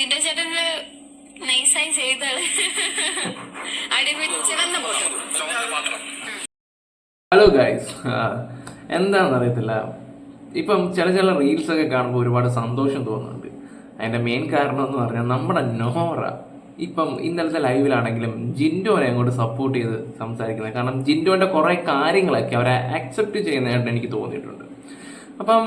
ജിൻഡോ ചേട്ടന് നൈസായി ചെയ്താണ് അടിപൊളി ഹലോ ഗൈസ് എന്താണെന്ന് അറിയത്തില്ല ഇപ്പം ചില ചില റീൽസ് ഒക്കെ കാണുമ്പോൾ ഒരുപാട് സന്തോഷം തോന്നുന്നുണ്ട്. അതിന്റെ മെയിൻ കാരണം എന്ന് പറഞ്ഞാൽ നമ്മുടെ നോറ ഇപ്പം ഇന്നലത്തെ ലൈവിലാണെങ്കിലും ജിൻഡോനെ അങ്ങോട്ട് സപ്പോർട്ട് ചെയ്ത് സംസാരിക്കുന്നത്. കാരണം ജിൻഡോന്റെ കുറേ കാര്യങ്ങളൊക്കെ അവരെ അക്സെപ്റ്റ് ചെയ്യുന്നതായിട്ട് എനിക്ക് തോന്നിയിട്ടുണ്ട്. അപ്പം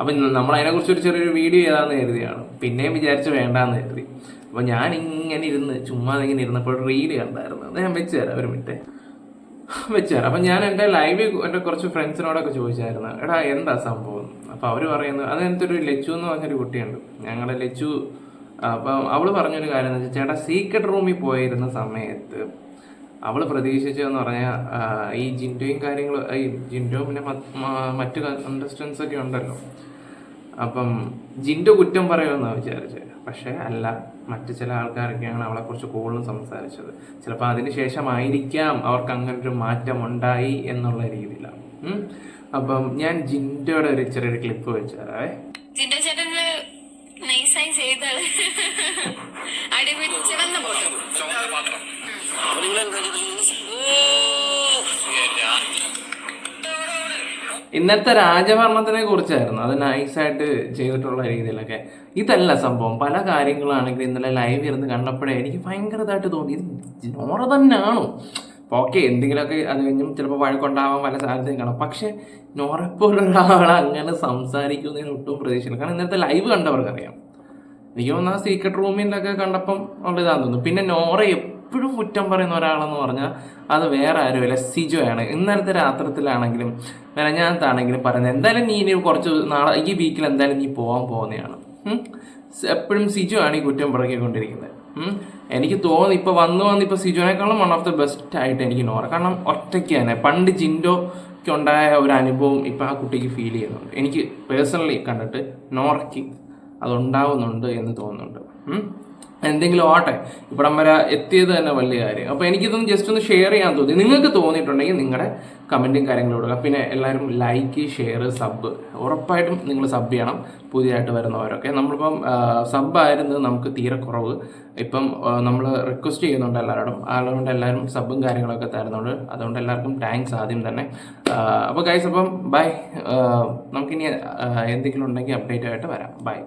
അപ്പം നമ്മളതിനെക്കുറിച്ച് ഒരു ചെറിയൊരു വീഡിയോ ചെയ്താന്ന് കരുതിയാണ്. പിന്നെയും വിചാരിച്ച് വേണ്ടാന്ന് കരുതി. അപ്പം ഞാൻ ഇങ്ങനെ ഇരുന്ന് ചുമ്മാ ഇങ്ങനെ ഇരുന്നപ്പോൾ റീൽ കണ്ടായിരുന്നു. അത് ഞാൻ വെച്ച് തരാം ഒരു മിനിറ്റ് വെച്ച് തരാം. അപ്പം ഞാൻ എന്റെ ലൈവിൽ എന്റെ കുറച്ച് ഫ്രണ്ട്സിനോടൊക്കെ ചോദിച്ചായിരുന്നു. എടാ എന്താ സംഭവം? അപ്പം അവർ പറയുന്നത് അതിനകത്ത് ഒരു ലച്ചു എന്ന് പറഞ്ഞൊരു കുട്ടിയുണ്ട്. ഞങ്ങളുടെ ലച്ചു അപ്പം അവൾ പറഞ്ഞൊരു കാര്യം എന്ന് വെച്ചാൽ ചേട്ടാ സീക്രട്ട് റൂമിൽ പോയിരുന്ന സമയത്ത് അവൾ പ്രതീക്ഷിച്ചതെന്ന് പറഞ്ഞാൽ ഈ ജിൻഡോയും കാര്യങ്ങൾ ഈ ജിൻഡോ പിന്നെ മറ്റു കണ്ടസ്റ്റൻസ് ഒക്കെ ഉണ്ടല്ലോ. അപ്പം ജിൻഡോ കുറ്റം പറയുമെന്നാണ് വിചാരിച്ചത് പക്ഷേ അല്ല മറ്റു ചില ആൾക്കാരൊക്കെയാണ് അവളെക്കുറിച്ച് കൂടുതലും സംസാരിച്ചത്. ചിലപ്പോൾ അതിന് ശേഷമായിരിക്കാം അവർക്ക് ഒരു മാറ്റം ഉണ്ടായി എന്നുള്ള രീതിയിലാണ്. അപ്പം ഞാൻ ജിൻഡോയുടെ ഒരു ചെറിയൊരു ക്ലിപ്പ് വെച്ച് നൈസായി അടിപൊളി ചിറന്ന പോട്ടോ ഇന്നത്തെ രാജഭരണത്തിനെ കുറിച്ചായിരുന്നു. അത് നൈസായിട്ട് ചെയ്തിട്ടുള്ള രീതിയിലൊക്കെ. ഇതല്ല സംഭവം. പല കാര്യങ്ങളാണെങ്കിലും ഇന്നലെ ലൈവ് ഇരുന്ന് കണ്ടപ്പോഴേ എനിക്ക് ഭയങ്കരതായിട്ട് തോന്നി. ഇത് നോറ തന്നെയാണോ? ഓക്കെ എന്തെങ്കിലുമൊക്കെ അത് കഴിഞ്ഞും ചിലപ്പോൾ വഴക്കുണ്ടാവാൻ പല സാധ്യതയും കാണും. പക്ഷേ നോറെപ്പോലൊരാൾ അങ്ങനെ സംസാരിക്കുന്നതിന് ഒട്ടും പ്രതീക്ഷയില്ല. കാരണം ഇന്നത്തെ ലൈവ് കണ്ടവർക്കറിയാം. എനിക്ക് തോന്നുന്നു ആ സീക്രട്ട് റൂമിന്റെ ഒക്കെ കണ്ടപ്പം ഉള്ള ഇതാന്ന് തോന്നുന്നു. പിന്നെ നോറ എപ്പോഴും കുറ്റം പറയുന്ന ഒരാളെന്ന് പറഞ്ഞാൽ അത് വേറെ ആരുമില്ല. സിജോയാണ്. ഇന്നലത്തെ രാത്രത്തിലാണെങ്കിലും മെനഞ്ഞാത്താണെങ്കിലും പറയുന്നത് എന്തായാലും നീ ഇനി കുറച്ച് നാളെ ഈ വീക്കിൽ എന്തായാലും നീ പോകാൻ പോകുന്നതാണ്. എപ്പോഴും സിജോ ആണ് ഈ കുറ്റം പിറക്കിക്കൊണ്ടിരിക്കുന്നത്. എനിക്ക് തോന്നുന്നു ഇപ്പോൾ വന്നു വന്ന് ഇപ്പോൾ സിജോനേക്കാളും വൺ ഓഫ് ദ ബെസ്റ്റ് ആയിട്ട് എനിക്ക് നോറ കാരണം ഒറ്റയ്ക്ക് തന്നെ. പണ്ട് ജിൻഡോയ്ക്ക് ഉണ്ടായ ഒരു അനുഭവം ഇപ്പോൾ ആ കുട്ടിക്ക് ഫീൽ ചെയ്യുന്നുണ്ട്. എനിക്ക് പേഴ്സണലി കണ്ടിട്ട് നോറയ്ക്ക് അതുണ്ടാവുന്നുണ്ട് എന്ന് തോന്നുന്നുണ്ട്. എന്തെങ്കിലും ആട്ടെ ഇവിടം വരെ എത്തിയത് തന്നെ വലിയ കാര്യം. അപ്പോൾ എനിക്കിതൊന്ന് ജസ്റ്റ് ഒന്ന് ഷെയർ ചെയ്യാൻ തോന്നി. നിങ്ങൾക്ക് തോന്നിയിട്ടുണ്ടെങ്കിൽ നിങ്ങളുടെ കമന്റും കാര്യങ്ങളും കൊടുക്കുക പിന്നെ എല്ലാവരും ലൈക്ക് ഷെയർ സബ് ഉറപ്പായിട്ടും നിങ്ങൾ സബ് ചെയ്യണം. പുതിയതായിട്ട് വരുന്നവരൊക്കെ. നമ്മളിപ്പം സബ് ആയിരുന്നു നമുക്ക് തീരെ കുറവ്. ഇപ്പം നമ്മൾ റിക്വസ്റ്റ് ചെയ്യുന്നുണ്ട് എല്ലാവരോടും അതുകൊണ്ട് എല്ലാവരും സബും കാര്യങ്ങളൊക്കെ തരുന്നുണ്ട്. അതുകൊണ്ട് എല്ലാവർക്കും താങ്ക്സ് ആദ്യം തന്നെ. അപ്പോൾ ഗൈസ് അപ്പം ബൈ നമുക്കിനി എന്തെങ്കിലും ഉണ്ടെങ്കിൽ അപ്ഡേറ്റ് ആയിട്ട് വരാം. ബൈ